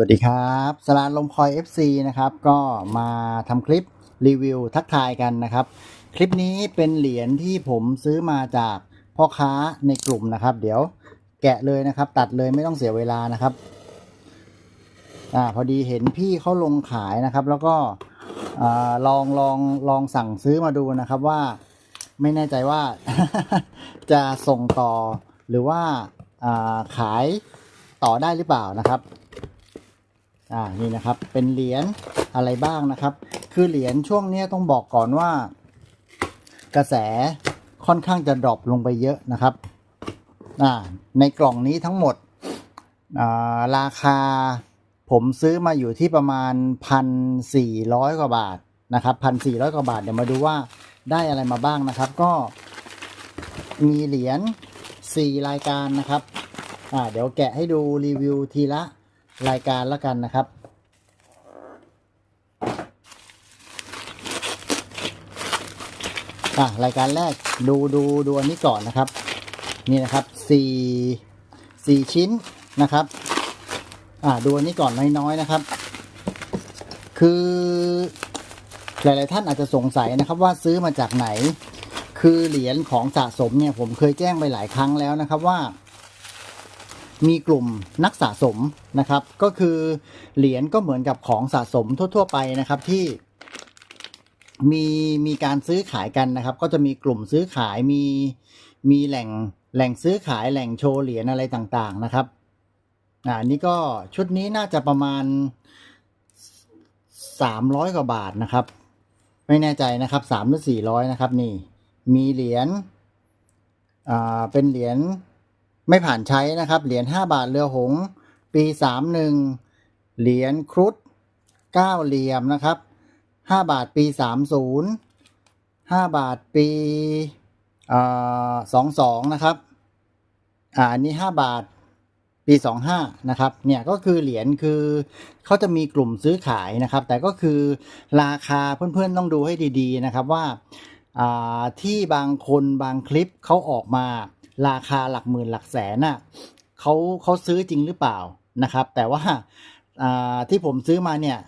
สวัสดีครับสลานลมคอย FC นะครับ ก็มาทำคลิปรีวิวทักทายกันนะครับ คลิปนี้เป็นเหรียญที่ผมซื้อมาจากพ่อค้าในกลุ่มนะครับ เดี๋ยวแกะเลยนะครับ ตัดเลยไม่ต้องเสียเวลานะครับอ่าพอดีเห็นพี่เขาลงขายนะครับ แล้วก็อ่าลองลองลองสั่งซื้อมาดูนะครับว่าไม่แน่ใจว่าจะส่งต่อหรือว่าอ่าขายต่อได้หรือเปล่านะครับ อ่านี่นะครับเป็นเหรียญอะไรบ้างนะครับ คือเหรียญช่วงนี้ต้องบอกก่อนว่า กระแสค่อนข้างจะดรอปลงไปเยอะนะครับอ่าในกล่องนี้ทั้งหมดอ่าราคาผมซื้อมาอยู่ที่ประมาณพันสี่ร้อยกว่าบาทนะครับพันสี่ร้อยกว่าบาทเดี๋ยวมาดูว่าได้อะไรมาบ้างนะครับ ก็มีเหรียญสี่รายการนะครับอ่าเดี๋ยวแกะให้ดูรีวิวทีละ รายการแล้วกันนะครับ อะรายการแรกดูดูดูอันนี้ก่อนนะครับ นี่นะครับสี่สี่ชิ้นนะครับ อะดูอันนี้ก่อนน้อยๆนะครับ คือหลายๆท่านอาจจะสงสัยนะครับว่าซื้อมาจากไหน คือเหรียญของสะสมเนี่ยผมเคยแจ้งไปหลายครั้งแล้วนะครับว่า มีกลุ่มนักสะสมนะครับ ก็คือเหรียญก็เหมือนกับของสะสมทั่ว ๆ ไปนะครับที่มีมีการซื้อขายกันนะครับ ก็จะมีกลุ่มซื้อขายมีมีแหล่งแหล่งซื้อขายแหล่งโชว์เหรียญอะไรต่างๆนะครับอ่านี่ก็ชุดนี้น่าจะประมาณสามร้อยกว่าบาทนะครับ ไม่แน่ใจนะครับสามหรือสี่ร้อยนะครับ นี่ มีเหรียญอ่าเป็นเหรียญ ไม่ผ่านใช้นะครับ เหรียญ5บาทเรือหงส์ปี 31 เหรียญครุฑ9เหลี่ยมนะครับ 5 บาทปี 30 5 บาทปีอ่า22นะครับ อ่าอันนี้ 5 บาทปี 25 นะครับ เนี่ยก็คือเหรียญคือเขาจะมีกลุ่มซื้อขายนะครับ แต่ก็คือราคาเพื่อนๆต้องดูให้ดี ๆ นะครับว่า ที่บางคนบางคลิปเขาออกมาราคาหลักหมื่นหลักแสนน่ะเขาเขาซื้อจริงหรือเปล่านะครับ แต่ว่าาที่ผมซื้อมาเนี่ย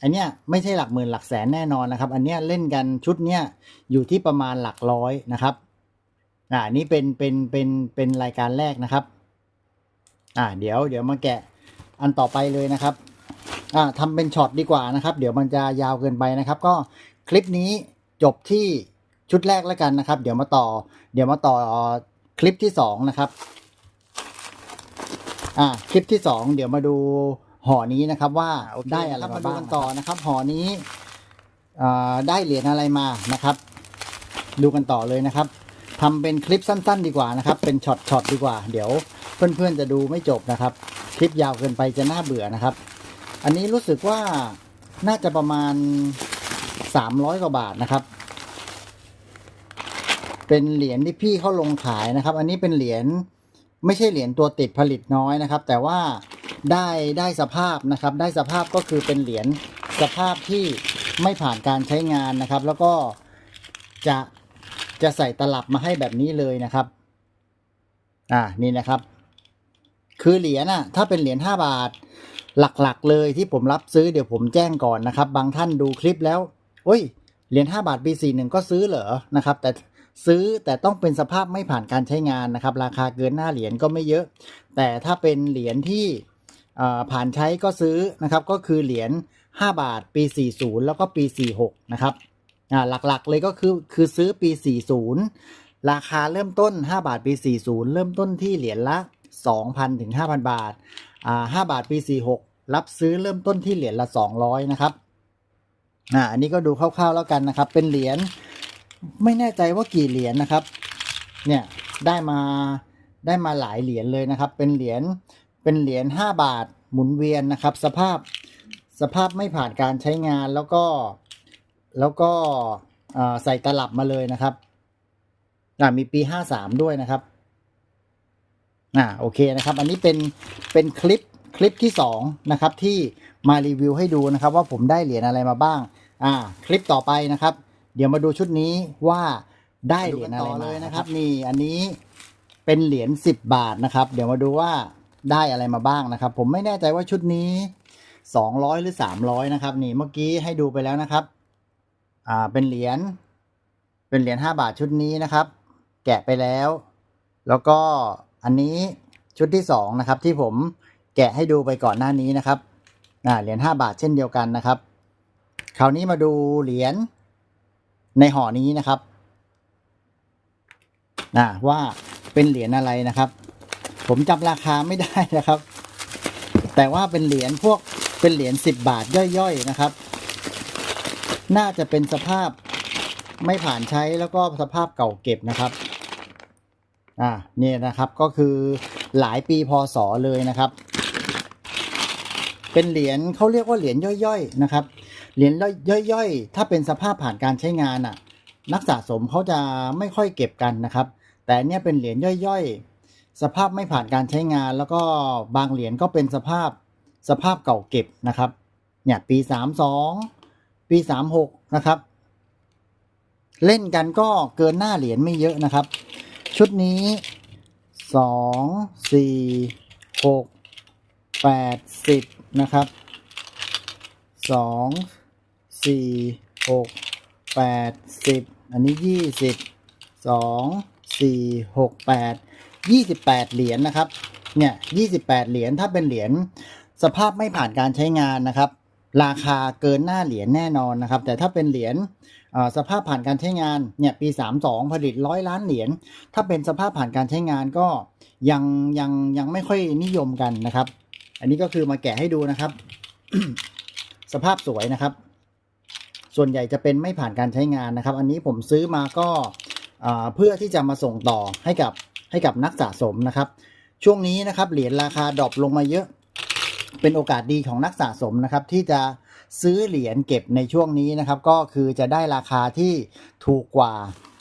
อันเนี้ยไม่ใช่หลักหมื่นหลักแสนแน่นอนนะครับ อันเนี้ยเล่นกันชุดเนี้ยอยู่ที่ประมาณหลักร้อยนะครับอ่านี่เป็นเป็นเป็นเป็นรายการแรกนะครับ อ่าเดี๋ยวเดี๋ยวมาแกะอันต่อไปเลยนะครับอ่าทำเป็นช็อตดีกว่านะครับ เดี๋ยวมันจะยาวเกินไปนะครับ ก็คลิปนี้จบที่ ชุดแรกแล้วกันนะครับ เดี๋ยวมาต่อ เดี๋ยวมาต่อคลิปที่สองนะครับ อ่าคลิปที่สองเดี๋ยวมาดูห่อนี้นะครับว่าได้อะไรมาบ้างต่อนะครับห่อนี้อ่าได้เหรียญอะไรมานะครับ ดูกันต่อเลยนะครับทำเป็นคลิปสั้น ๆ ดีกว่านะครับ เป็นช็อตๆดีกว่า เดี๋ยวเพื่อนๆจะดูไม่จบนะครับ คลิปยาวเกินไปจะน่าเบื่อนะครับ อันนี้รู้สึกว่าน่าจะประมาณสามร้อยกว่าบาทนะครับ เป็นเหรียญที่พี่เขาลงขายนะครับ อันนี้เป็นเหรียญไม่ใช่เหรียญตัวติดผลิตน้อยนะครับ แต่ว่าได้ได้สภาพนะครับ ได้สภาพก็คือเป็นเหรียญสภาพที่ไม่ผ่านการใช้งานนะครับ แล้วก็จะจะใส่ตลับมาให้แบบนี้เลยนะครับ อ่านี่นะครับ คือเหรียญอะถ้าเป็นเหรียญห้าบาท หลักๆเลยที่ผมรับซื้อเดี๋ยวผมแจ้งก่อนนะครับ บางท่านดูคลิปแล้วโอ้ยเหรียญ5บาทปี41ก็ซื้อเหรอนะครับ แต่ ซื้อแต่ต้องเป็นสภาพไม่ผ่านการใช้งานนะครับ ราคาเกินหน้าเหรียญก็ไม่เยอะ แต่ถ้าเป็นเหรียญที่ผ่านใช้ก็ซื้อนะครับก็คือเหรียญ5 บาทปี 40 แล้วก็ปี 46 นะครับหลักๆเลยก็คือคือซื้อปี 40 ราคาเริ่มต้น 5 บาทปี 40 เริ่มต้นที่เหรียญละ 2,000ถึง5,000 บาทอ่า5บาทปี 46 รับซื้อเริ่มต้นที่เหรียญละ 200 นะครับอ่าอันนี้ก็ดูคร่าวๆแล้วกันนะครับ เป็นเหรียญ ไม่แน่ใจว่ากี่เหรียญนะครับ เนี่ยได้มาได้มาหลายเหรียญเลยนะครับ เป็นเหรียญเป็นเหรียญห้าบาทหมุนเวียนนะครับ สภาพสภาพไม่ผ่านการใช้งานแล้วก็แล้วก็ใส่ตลับมาเลยนะครับมีปีห้าสามด้วยนะครับอ่าโอเคนะครับ อันนี้เป็นเป็นคลิปคลิปที่สองนะครับที่มารีวิวให้ดูนะครับ ว่าผมได้เหรียญอะไรมาบ้าง อ่า คลิปต่อไปนะครับ เดี๋ยวมาดูชุดนี้ว่าได้เหรียญอะไรมาเลยนะครับ นี่อันนี้เป็นเหรียญสิบบาทนะครับ เดี๋ยวมาดูว่าได้อะไรมาบ้างนะครับ ผมไม่แน่ใจว่าชุดนี้200หรือ300นะครับ นี่เมื่อกี้ให้ดูไปแล้วนะครับ อ่าเป็นเหรียญเป็นเหรียญ5บาทชุดนี้นะครับ แกะไปแล้ว แล้วก็อันนี้ชุดที่สองนะครับ ที่ผมแกะให้ดูไปก่อนหน้านี้นะครับอ่าเหรียญ5บาทเช่นเดียวกันนะครับ คราวนี้มาดูเหรียญ ในห่อนี้นะครับนะว่าเป็นเหรียญอะไรนะครับ ผมจำราคาไม่ได้นะครับ แต่ว่าเป็นเหรียญพวกเป็นเหรียญสิบบาทย่อยๆนะครับ น่าจะเป็นสภาพไม่ผ่านใช้แล้วก็สภาพเก่าเก็บนะครับอ่าเนี่ยนะครับก็คือหลายปีพศเลยนะครับ เป็นเหรียญเขาเรียกว่าเหรียญย่อยๆนะครับ เหรียญย่อยๆ ถ้าเป็นสภาพผ่านการใช้งานอะ นักสะสมเขาจะไม่ค่อยเก็บกันนะครับ แต่เนี่ยเป็นเหรียญย่อยๆ สภาพไม่ผ่านการใช้งาน แล้วก็บางเหรียญก็เป็นสภาพสภาพเก่าเก็บนะครับ เนี่ยปีสามสองปีสามหกนะครับ เล่นกันก็เกินหน้าเหรียญไม่เยอะนะครับ ชุดนี้สองสี่หกแปดสิบนะครับสอง สี่หกแปดสิบอันนี้ยี่สิบสองสี่หกแปดยี่สิบแปดเหรียญนะครับ เนี่ยยี่สิบแปดเหรียญถ้าเป็นเหรียญสภาพไม่ผ่านการใช้งานนะครับ ราคาเกินหน้าเหรียญแน่นอนนะครับ แต่ถ้าเป็นเหรียญสภาพผ่านการใช้งานเนี่ยปี 32 ผลิตร้อยล้านเหรียญถ้าเป็นสภาพผ่านการใช้งานก็ยังยังยังไม่ค่อยนิยมกันนะครับ อันนี้ก็คือมาแกะให้ดูนะครับ สภาพสวยนะครับ ส่วนใหญ่จะเป็นไม่ผ่านการใช้งานนะครับ อันนี้ผมซื้อมาก็เพื่อที่จะมาส่งต่อให้กับให้กับนักสะสมนะครับ ช่วงนี้นะครับเหรียญราคาดรอปลงมาเยอะ เป็นโอกาสดีของนักสะสมนะครับ ที่จะซื้อเหรียญเก็บในช่วงนี้นะครับ ก็คือจะได้ราคาที่ถูกกว่า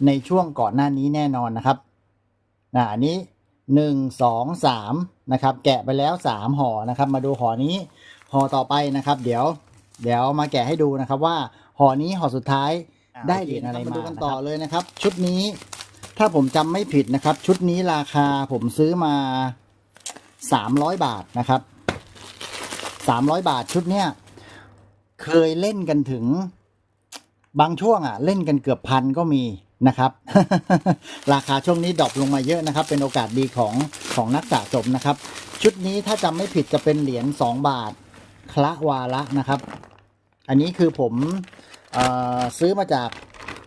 ในช่วงก่อนหน้านี้แน่นอนนะครับอันนี้หนึ่งสองสามนะครับ แกะไปแล้วสามห่อนะครับ มาดูห่อนี้ห่อต่อไปนะครับ เดี๋ยว เดี๋ยวมาแกะให้ดูนะครับว่า ห่อนี้ห่อสุดท้ายได้เหรียญอะไรมาดูกันต่อเลยนะครับ ชุดนี้ถ้าผมจำไม่ผิดนะครับ ชุดนี้ราคาผมซื้อมาสามร้อยบาทนะครับสามร้อยบาทชุดเนี้ยเคยเล่นกันถึงบางช่วงอะ เล่นกันเกือบพันก็มีนะครับ ราคาช่วงนี้ดรอปลงมาเยอะนะครับ เป็นโอกาสดีของของนักสะสมนะครับ ชุดนี้ถ้าจำไม่ผิดจะเป็นเหรียญสองบาท คละวาระนะครับ อันนี้คือผมเอ่อ ซื้อมาจาก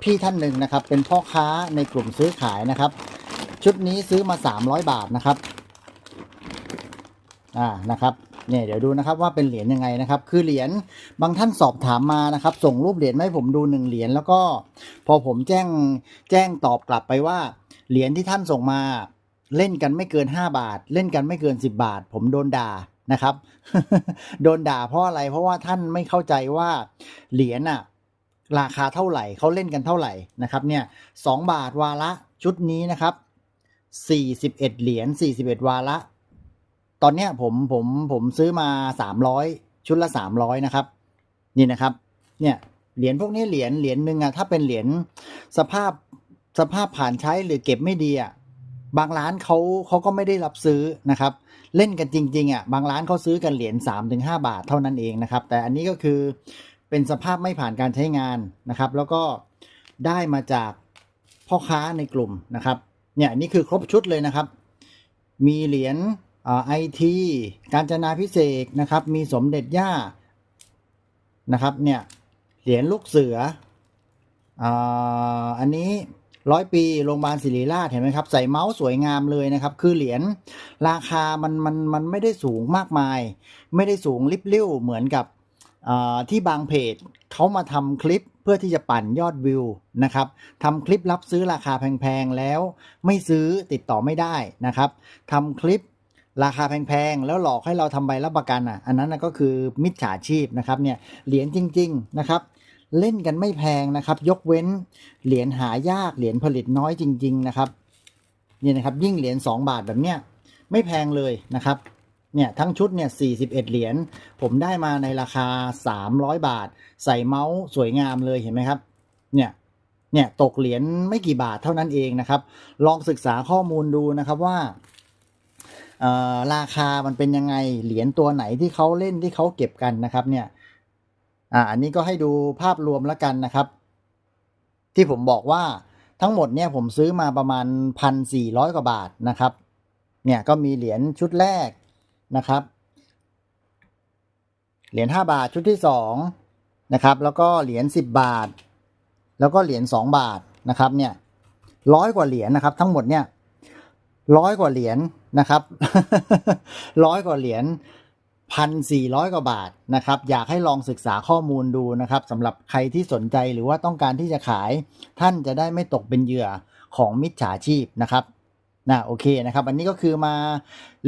พี่ท่านหนึ่งนะครับ เป็นพ่อค้าในกลุ่มซื้อขายนะครับ ชุดนี้ซื้อมา 300 บาทนะครับอ่านะครับเนี่ยเดี๋ยวดูนะครับว่าเป็นเหรียญยังไงนะครับ คือเหรียญบางท่านสอบถามมานะครับ ส่งรูปเหรียญมาให้ผมดูหนึ่งเหรียญแล้วก็ พอผมแจ้งแจ้งตอบกลับไปว่า เหรียญที่ท่านส่งมา เล่นกันไม่เกิน 5 บาท เล่นกันไม่เกิน 10 บาท ผมโดนด่านะครับ โดนด่าเพราะอะไรเพราะว่าท่านไม่เข้าใจว่าเหรียญอะ ราคาเท่าไหร่เขาเล่นกันเท่าไหร่นะครับเนี่ยสองบาทวาระชุดนี้นะครับสี่สิบเอ็ดเหรียญสี่สิบเอ็ดวาระ ตอนเนี้ยผมผมผมซื้อมาสามร้อยชุดละสามร้อยนะครับ นี่นะครับเนี่ยเหรียญพวกนี้เหรียญเหรียญหนึ่งอะถ้าเป็นเหรียญสภาพสภาพผ่านใช้หรือเก็บไม่ดีอะบางร้านเขาเขาก็ไม่ได้รับซื้อนะครับ เล่นกันจริงๆอะบางร้านเขาซื้อกันเหรียญสามถึงห้าบาทเท่านั้นเองนะครับ แต่อันนี้ก็คือ เป็นสภาพไม่ผ่านการใช้งานนะครับ แล้วก็ได้มาจากพ่อค้าในกลุ่มนะครับ เนี่ยนี่คือครบชุดเลยนะครับ มีเหรียญไอทีการจนาพิเศษนะครับ มีสมเด็จย่านะครับเนี่ยเหรียญลูกเสืออันนี้ร้อยปีโรงพยาบาลศิริราชเห็นไหมครับ ใส่เมาส์สวยงามเลยนะครับ คือเหรียญราคามันมันมันไม่ได้สูงมากมาย ไม่ได้สูงลิบลิ่วเหมือนกับ ที่บางเพจเขามาทำคลิปเพื่อที่จะปั่นยอดวิวนะครับทำคลิปรับซื้อราคาแพงๆแล้วไม่ซื้อติดต่อไม่ได้นะครับทำคลิปราคาแพงๆ แล้วหลอกให้เราทำใบรับประกันอะ อันนั้นก็คือมิจฉาชีพนะครับเนี่ยเหรียญจริง ๆนะครับ เล่นกันไม่แพงนะครับ ยกเว้นเหรียญหายากเหรียญผลิตน้อยจริง ๆ นะครับนี่นะครับยิ่งเหรียญ2บาทแบบเนี้ยไม่แพงเลยนะครับ เนี่ยทั้งชุดเนี่ย41 เหรียญ ผมได้มาในราคา 300 บาท ใส่เมาส์สวยงามเลยเห็นไหมครับ เนี่ย เนี่ยตกเหรียญไม่กี่บาทเท่านั้นเองนะครับ ลองศึกษาข้อมูลดูนะครับว่าราคามันเป็นยังไง เหรียญตัวไหนที่เขาเล่นที่เขาเก็บกันนะครับ เนี่ย อ่าอันนี้ก็ให้ดูภาพรวมแล้วกันนะครับ ที่ผมบอกว่าทั้งหมดเนี่ยผมซื้อมาประมาณพันสี่ร้อยกว่าบาทนะครับ เนี่ยก็มีเหรียญชุดแรก นะครับ เหรียญห้าบาทชุดที่สองนะครับ แล้วก็เหรียญสิบบาท แล้วก็เหรียญสองบาทนะครับเนี่ยร้อยกว่าเหรียญนะครับ ทั้งหมดเนี่ยร้อยกว่าเหรียญนะครับร้อยกว่าเหรียญพันสี่ร้อยกว่าบาทนะครับ อยากให้ลองศึกษาข้อมูลดูนะครับสำหรับใครที่สนใจหรือว่าต้องการที่จะขาย ท่านจะได้ไม่ตกเป็นเหยื่อของมิจฉาชีพนะครับ นะโอเคนะครับ อันนี้ก็คือมา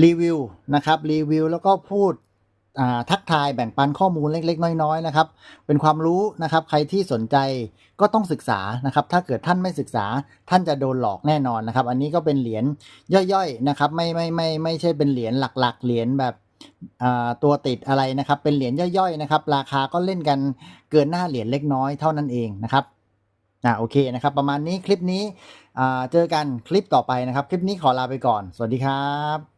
รีวิวนะครับรีวิวแล้วก็พูดทักทายแบ่งปันข้อมูลเล็ก ๆ น้อยๆนะครับ เป็นความรู้นะครับ ใครที่สนใจก็ต้องศึกษานะครับ ถ้าเกิดท่านไม่ศึกษาท่านจะโดนหลอกแน่นอนนะครับ อันนี้ก็เป็นเหรียญย่อยๆนะครับ ไม่ไม่ไม่ไม่ใช่เป็นเหรียญหลัก ๆ เหรียญแบบตัวติดอะไรนะครับ เป็นเหรียญย่อยๆนะครับ ราคาก็เล่นกันเกินหน้าเหรียญเล็กน้อยเท่านั้นเองนะครับอ่าโอเคนะครับ ประมาณนี้คลิปนี้ เจอกันคลิปต่อไปนะครับ คลิปนี้ขอลาไปก่อน สวัสดีครับ